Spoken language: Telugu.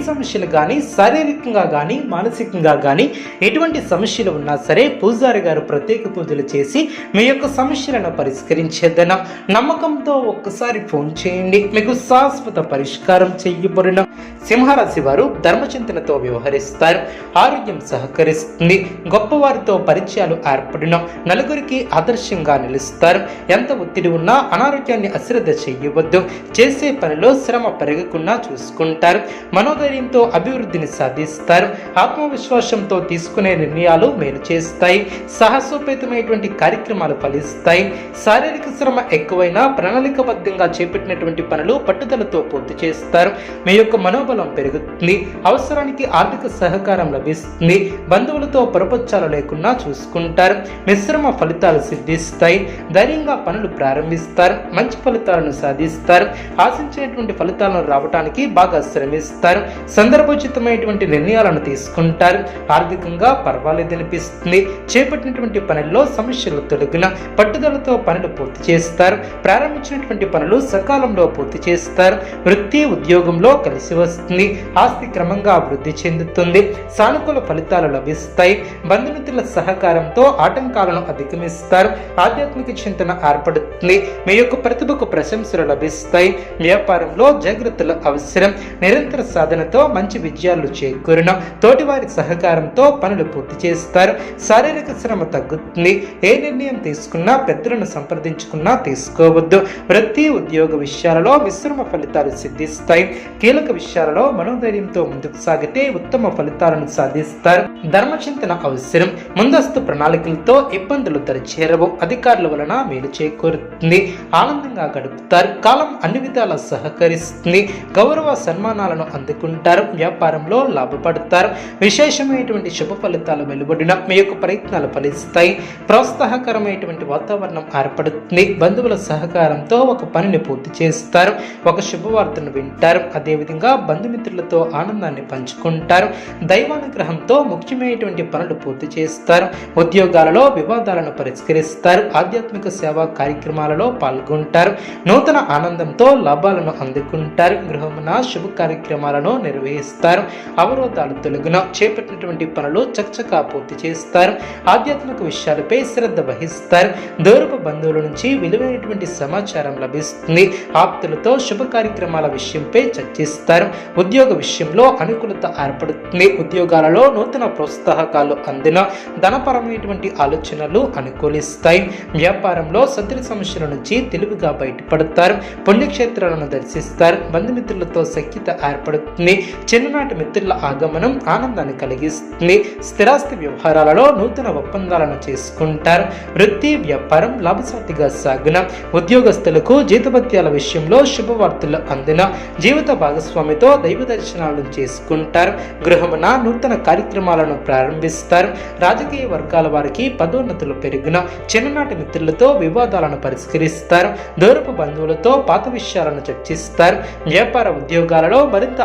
సమస్యలు కానీ శారీరకంగా కానీ మానసికంగా కానీ ఎటువంటి సమస్యలు ఉన్నా సరే పూజారి గారు ప్రత్యేక పూజలు చేసి మీ యొక్క సమస్యలను పరిష్కరించేదన. నమ్మకంతో ఒక్కసారి ఫోన్ చేయండి. మీకు శాశ్వత పరిష్కారం చేయబడిన. సింహరాశి వారు ధర్మచింతనతో వ్యవహరిస్తారు. ఆరోగ్యం సహకరిస్తుంది. గొప్పవారితో పరిచయాలు ఏర్పడిన. నలుగురికి ఆదర్శంగా నిలుస్తారు. ఎంత ఒత్తిడి ఉన్నా అనారోగ్యాన్ని అశ్రద్ధ చేయవద్దు. చేసే పనిలో శ్రమ పెరగకుండా చూసుకుంటారు. మనోధైర్యంతో అభివృద్ధిని సాధిస్తారు. ఆత్మవిశ్వాసంతో తీసుకునే నిర్ణయాలు మేలు చేస్తాయి. సాహసోపేతమైనటువంటి కార్యక్రమాలు ఫలిస్తాయి. శారీరక శ్రమ ఎక్కువైనా ప్రణాళికబద్ధంగా చేపట్టినటువంటి పనులు పట్టుదలతో పూర్తి చేస్తారు. మీ యొక్క మనోబలం పెరుగుతుంది. అవసరానికి ఆర్థిక సహకారం లభిస్తుంది. బంధువులతో ప్రపంచాలు లేకుండా చూసుకుంటారు. మిశ్రమ ఫలితాలు సిద్ధిస్తాయి. ధైర్యంగా పనులు ప్రారంభిస్తారు. మంచి ఫలితాలను సాధిస్తారు. ఆశించినటువంటి ఫలితాలను రావడానికి బాగా శ్రమిస్తారు. సందర్భోచితమైనటువంటి నిర్ణయాలను తీసుకుంటారు. ఆర్థికంగా పర్వాలేదనిపిస్తుంది చేపట్టినటువంటి పనుల్లో సమస్యలు తొలగిన పట్టుదలతో పనులు పూర్తి చేస్తారు. ప్రారంభించినటువంటి పనులు సకాలంలో పూర్తి చేస్తారు. వృత్తి ఉద్యోగంలో కలిసి వస్తుంది. ఆస్తి క్రమంగా అభివృద్ధి చెందుతుంది. సానుకూల ఫలితాలు లభిస్తాయి. బంధుమిత్రుల సహకారంతో ఆటంకాలను అధిగమిస్తారు. ఆధ్యాత్మిక చింతన ఏర్పడుతుంది. మీ యొక్క ప్రతిభకు ప్రశంసలు లభిస్తాయి. వ్యాపారంలో జాగ్రత్తలు అవసరం. నిరంతర సాధన సహకారంతో మంచి విజయాలు చేకూరిన తోటివారి సహకారంతో పనులు పూర్తి చేస్తారు. శారీరక శ్రమ తగ్గుతుంది. ఏ నిర్ణయం తీసుకున్నా పెద్దలను సంప్రదించుకున్నా తీసుకోవద్దు. వృత్తి ఉద్యోగ విషయాలలో మిశ్రమ ఫలితాలు సిద్ధిస్తాయి. కీలక విషయాలలో మనోధైర్యంతో ముందుకు సాగితే ఉత్తమ ఫలితాలను సాధిస్తారు. ధర్మచింతన అవసరం. ముందస్తు ప్రణాళికలతో ఇబ్బందులు దరిచేరవు. అధికారుల వలన మేలు చేకూరుతుంది. ఆనందంగా గడుపుతారు. కాలం అన్ని విధాల సహకరిస్తుంది. గౌరవ సన్మానాలను అందుకుంటారు వ్యాపారంలో లాభపడతారు. విశేషమైనటువంటి శుభ ఫలితాలు వెలువడిన మీ యొక్క ప్రయత్నాలు ఫలిస్తాయి. ప్రోత్సాహకరమైనటువంటి వాతావరణం ఏర్పడుతుంది. బంధువుల సహకారంతో ఒక పనిని పూర్తి చేస్తారు. ఒక శుభవార్తను వింటారు. అదేవిధంగా బంధుమిత్రులతో ఆనందాన్ని పంచుకుంటారు. దైవానుగ్రహంతో ముఖ్యమైనటువంటి పనులు పూర్తి చేస్తారు. ఉద్యోగాలలో వివాదాలను పరిష్కరిస్తారు. ఆధ్యాత్మిక సేవా కార్యక్రమాలలో పాల్గొంటారు. నూతన ఆనందంతో లాభాలను అందుకుంటారు. గృహమున శుభ కార్యక్రమాలను నిర్వహిస్తారు అవరోధాలు తొలగిన చేపట్టినటువంటి పనులు చకచకా పూర్తి చేస్తారు. ఆధ్యాత్మిక విషయాలపై శ్రద్ధ వహిస్తారు. దూరపు బంధువుల నుంచి విలువైనటువంటి సమాచారం లభిస్తుంది. ఆప్తులతో శుభ కార్యక్రమాల విషయంపై చర్చిస్తారు. ఉద్యోగ విషయంలో అనుకూలత ఏర్పడుతుంది. ఉద్యోగాలలో నూతన ప్రోత్సాహకాలు అందిన ధనపరమైనటువంటి ఆలోచనలు అనుకూలిస్తాయి. వ్యాపారంలో సద్రి సమస్యల నుంచి తెలివిగా బయటపడతారు. పుణ్యక్షేత్రాలను దర్శిస్తారు. బంధుమిత్రులతో సఖ్యత ఏర్పడుతుంది. చిన్ననాటి మిత్రుల ఆగమనం ఆనందాన్ని కలిగిస్తుంది. స్థిరాస్తి వ్యవహారాలలో నూతన ఒప్పందాలను చేసుకుంటారు. వృత్తి వ్యాపారం లాభసాటిగా సాగున ఉద్యోగస్తులకు జీతభత్యాల విషయంలో శుభవార్తలు అందిన జీవిత భాగస్వామితో దైవ దర్శనాలను చేసుకుంటారు. గృహమున నూతన కార్యక్రమాలను ప్రారంభిస్తారు. రాజకీయ వర్గాల వారికి పదోన్నతులు పెరిగిన చిన్ననాటి మిత్రులతో వివాదాలను పరిష్కరిస్తారు. దూరపు బంధువులతో పాత విషయాలను చర్చిస్తారు. వ్యాపార ఉద్యోగాలలో మరింత